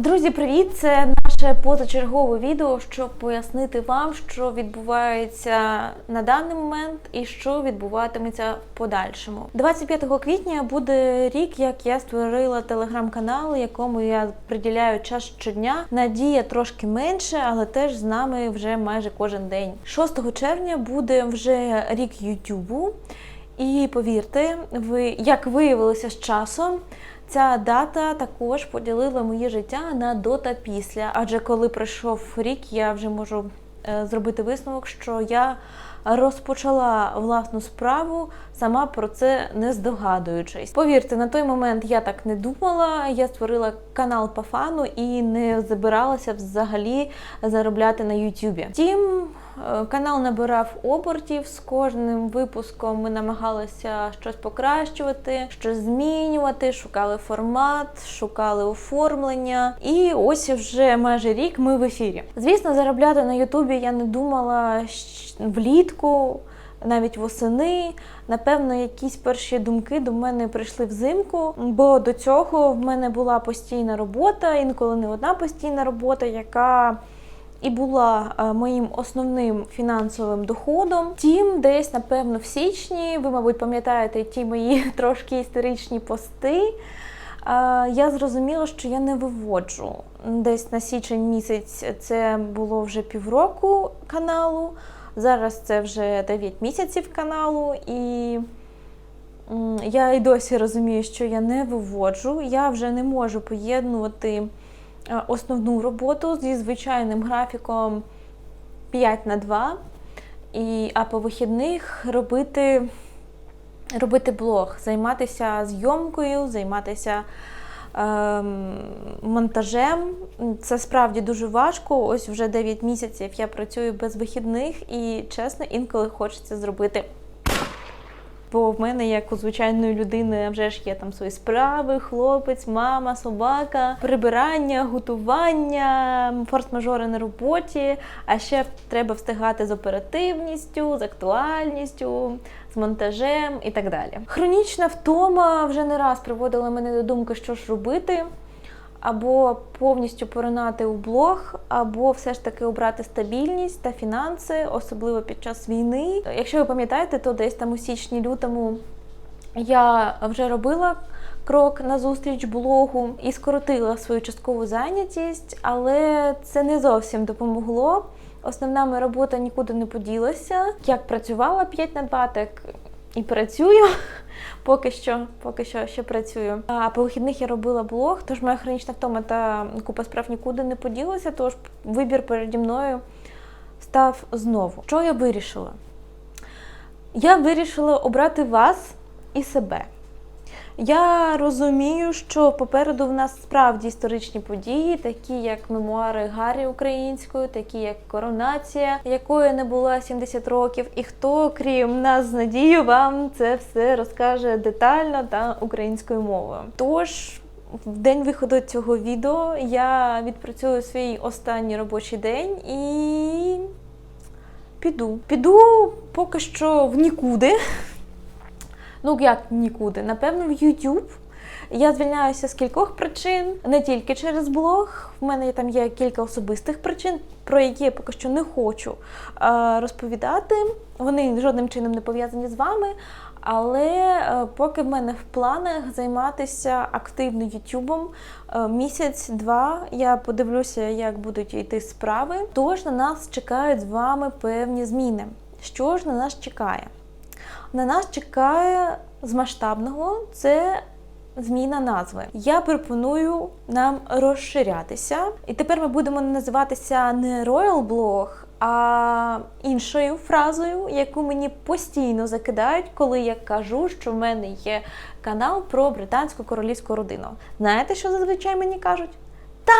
Друзі, привіт! Це наше позачергове відео, щоб пояснити вам, що відбувається на даний момент і що відбуватиметься в подальшому. 25 квітня буде рік, як я створила телеграм-канал, якому я приділяю час щодня. Надія трошки менше, але теж з нами вже майже кожен день. 6 червня буде вже рік Ютубу. І повірте, ви як виявилося з часом. Ця дата також поділила моє життя на до та після. Адже коли пройшов рік, я вже можу е, зробити висновок, що я розпочала власну справу, сама про це не здогадуючись. Повірте, на той момент я так не думала. Я створила канал по фану і не забиралася взагалі заробляти на Ютубі. Втім, канал набирав обертів з кожним випуском. Ми намагалися щось покращувати, щось змінювати, шукали формат, шукали оформлення. І ось вже майже рік ми в ефірі. Звісно, заробляти на Ютубі я не думала влітку. Навіть восени, напевно, якісь перші думки до мене прийшли взимку, бо до цього в мене була постійна робота, інколи не одна постійна робота, яка і була е, моїм основним фінансовим доходом. Тім, десь, напевно, в січні, ви, мабуть, пам'ятаєте ті мої трошки історичні пости. е, Я зрозуміла, що я не виводжу. Десь на січень місяць це було вже півроку каналу. Зараз це вже 9 місяців каналу, і я і досі розумію, що я не виводжу. Я вже не можу поєднувати основну роботу зі звичайним графіком 5 на 2, і, а по вихідних робити, робити блог, займатися зйомкою, займатися ем, монтажем. Це справді дуже важко. Ось вже 9 місяців я працюю без вихідних, і чесно, інколи хочеться зробити. Бо в мене, як у звичайної людини, вже ж є там свої справи, хлопець, мама, собака, прибирання, готування, форс-мажори на роботі. А ще треба встигати з оперативністю, з актуальністю, з монтажем і так далі. Хронічна втома вже не раз приводила мене до думки, що ж робити. Або повністю поринати у блог, або все ж таки обрати стабільність та фінанси, особливо під час війни. Якщо ви пам'ятаєте, то десь там у січні-лютому я вже робила крок на зустріч блогу і скоротила свою часткову зайнятість, але це не зовсім допомогло. Основна моя робота нікуди не поділася. Як працювала 5 на 2, так і працюю. Поки що, поки що ще працюю. А по вихідних я робила блог, тож моя хронічна втома та купа справ нікуди не поділася, тож вибір переді мною став знову. Що я вирішила? Я вирішила обрати вас і себе. Я розумію, що попереду в нас справді історичні події, такі як мемуари Гаррі українською, такі як коронація, якої не було 70 років. І хто, крім нас з Надією, вам це все розкаже детально та українською мовою. Тож. В день виходу цього відео я відпрацюю свій останній робочий день і піду. Піду поки що в нікуди. Ну як нікуди? Напевно, в YouTube. Я звільняюся з кількох причин, не тільки через блог. В мене там є кілька особистих причин, про які я поки що не хочу е, розповідати. Вони жодним чином не пов'язані з вами. Але е, поки в мене в планах займатися активно Ютубом е, місяць-два, я подивлюся, як будуть йти справи. Тож на нас чекають з вами певні зміни. Що ж на нас чекає? На нас чекає з масштабного це зміна назви. Я пропоную нам розширятися. І тепер ми будемо називатися не Royal Blog, а іншою фразою, яку мені постійно закидають, коли я кажу, що в мене є канал про британську королівську родину. Знаєте, що зазвичай мені кажуть? Та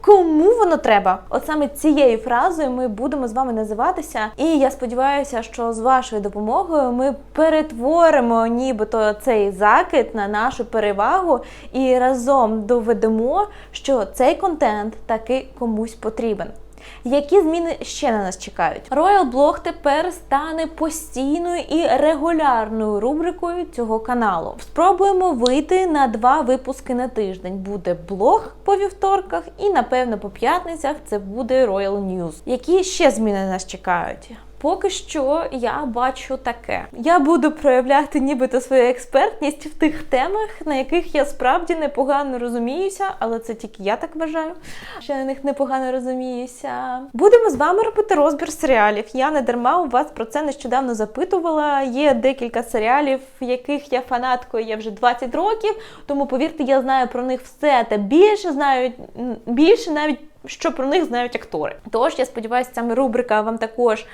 кому воно треба? От саме цією фразою ми будемо з вами називатися. І я сподіваюся, що з вашою допомогою ми перетворимо нібито цей закид на нашу перевагу і разом доведемо, що цей контент таки комусь потрібен. Які зміни ще на нас чекають? Royal Blog тепер стане постійною і регулярною рубрикою цього каналу. Спробуємо вийти на два випуски на тиждень. Буде блог по вівторках, і напевно по п'ятницях це буде Royal News. Які ще зміни нас чекають? Поки що я бачу таке: я буду проявляти нібито свою експертність в тих темах, на яких я справді непогано розуміюся, але це тільки я так вважаю, що на них непогано розуміюся. Будемо з вами робити розбір серіалів. Я не дарма у вас про це нещодавно запитувала. Є декілька серіалів, яких я фанаткою є вже 20 років. Тому повірте, я знаю про них все та більше знаю більше навіть що про них знають актори. Тож я сподіваюся, ця рубрика вам також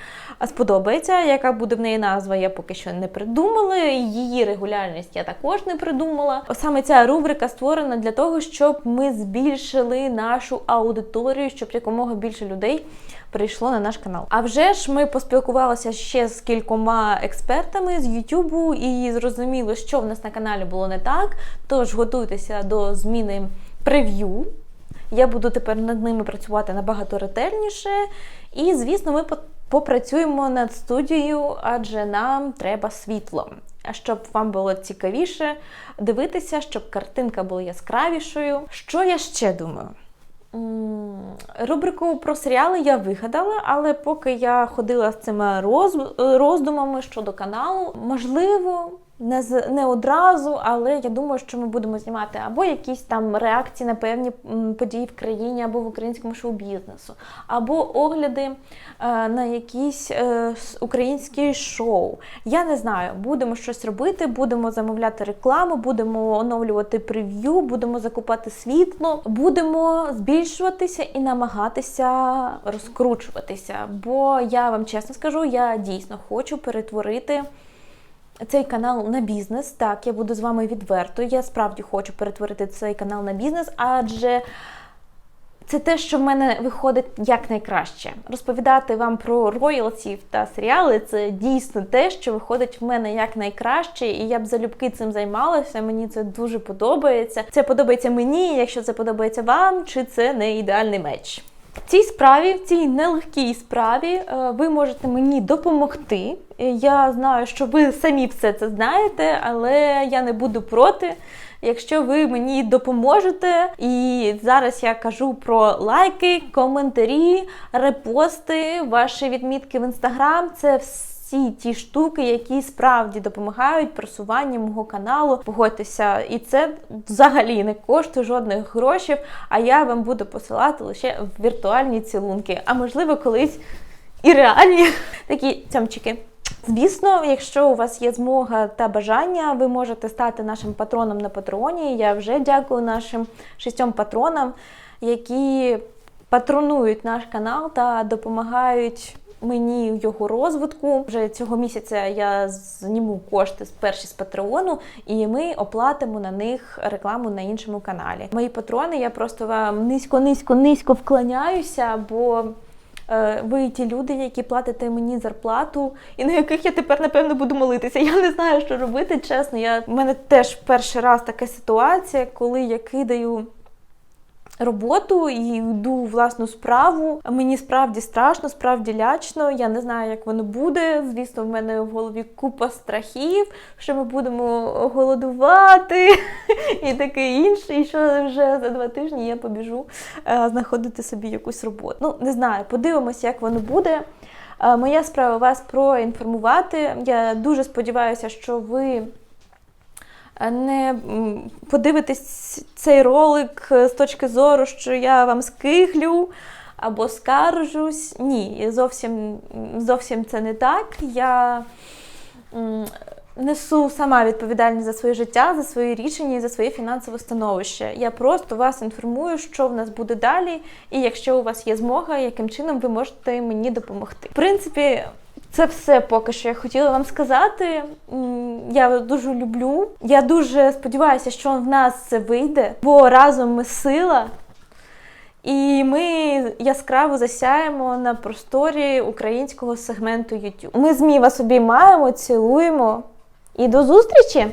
сподобається. Яка буде в неї назва, я поки що не придумала. Її регулярність я також не придумала. Саме ця рубрика створена для того, щоб ми збільшили нашу аудиторію, щоб якомога більше людей. Прийшло на наш канал. А вже ж ми поспілкувалися ще з кількома експертами з Ютубу і зрозуміли, що в нас на каналі було не так. Тож готуйтеся до зміни прев'ю. Я буду тепер над ними працювати набагато ретельніше. І, звісно, ми попрацюємо над студією, адже нам треба світло. Щоб вам було цікавіше дивитися, щоб картинка була яскравішою. Що я ще думаю? Рубрику про серіали я вигадала, але поки я ходила з цими роз... роздумами щодо каналу, можливо, не з не одразу, але я думаю, що ми будемо знімати або якісь там реакції на певні події в країні, або в українському шоу-бізнесу, або огляди е, на якісь е, українські шоу. Я не знаю, будемо щось робити, будемо замовляти рекламу, будемо оновлювати прев'ю, будемо закупати світло, будемо збільшуватися і намагатися розкручуватися. Бо я вам чесно скажу, я дійсно хочу перетворити цей канал на бізнес. Так, я буду з вами відверто. Я справді хочу перетворити цей канал на бізнес, адже це те, що в мене виходить якнайкраще. Розповідати вам про роялтів та серіали це дійсно те, що виходить в мене якнайкраще, і я б залюбки цим займалася. Мені це дуже подобається. Це подобається мені, якщо це подобається вам, чи це не ідеальний меч. Цій справі, в цій нелегкій справі, е, ви можете мені допомогти. Я знаю, що ви самі все це знаєте, але я не буду проти. Якщо ви мені допоможете, і зараз я кажу про лайки, коментарі, репости, ваші відмітки в інстаграм, це все всі ті штуки, які справді допомагають просуванню мого каналу. Погодьтеся, і це взагалі не коштує жодних грошей, а я вам буду посилати лише віртуальні цілунки, а можливо, колись і реальні такі цямчики. Звісно, якщо у вас є змога та бажання, ви можете стати нашим патроном на патреоні. Я вже дякую нашим шістьом патронам, які патронують наш канал та допомагають мені його розвитку. Вже цього місяця я зніму кошти з перші з Патреону, і ми оплатимо на них рекламу на іншому каналі. Мої патрони, я просто вам низько, низько, низько вклоняюся, бо. Е, ви ті люди, які платите мені зарплату, і на яких я тепер, напевно, буду молитися. Я не знаю, що робити. Чесно, я в мене теж перший раз така ситуація, коли я кидаю роботу і йду в власну справу. Мені справді страшно, справді лячно. Я не знаю, як воно буде. Звісно, в мене в голові купа страхів, що ми будемо голодувати і таке інше. І що вже за два тижні я побіжу е, знаходити собі якусь роботу. Ну, не знаю, подивимося, як воно буде. Е, моя справа вас проінформувати. Я дуже сподіваюся, що ви не подивитись цей ролик з точки зору, що я вам скиглю або скаржусь. Ні, зовсім, зовсім це не так. Я несу сама відповідальність за своє життя, за свої рішення і за своє фінансове становище. Я просто вас інформую, що в нас буде далі, і якщо у вас є змога, яким чином ви можете мені допомогти. В принципі. Це все поки що я хотіла вам сказати. Я дуже люблю. Я дуже сподіваюся, що в нас це вийде, бо разом ми сила. І ми яскраво засяємо на просторі українського сегменту YouTube. Ми змі вас обіймаємо, цілуємо і до зустрічі!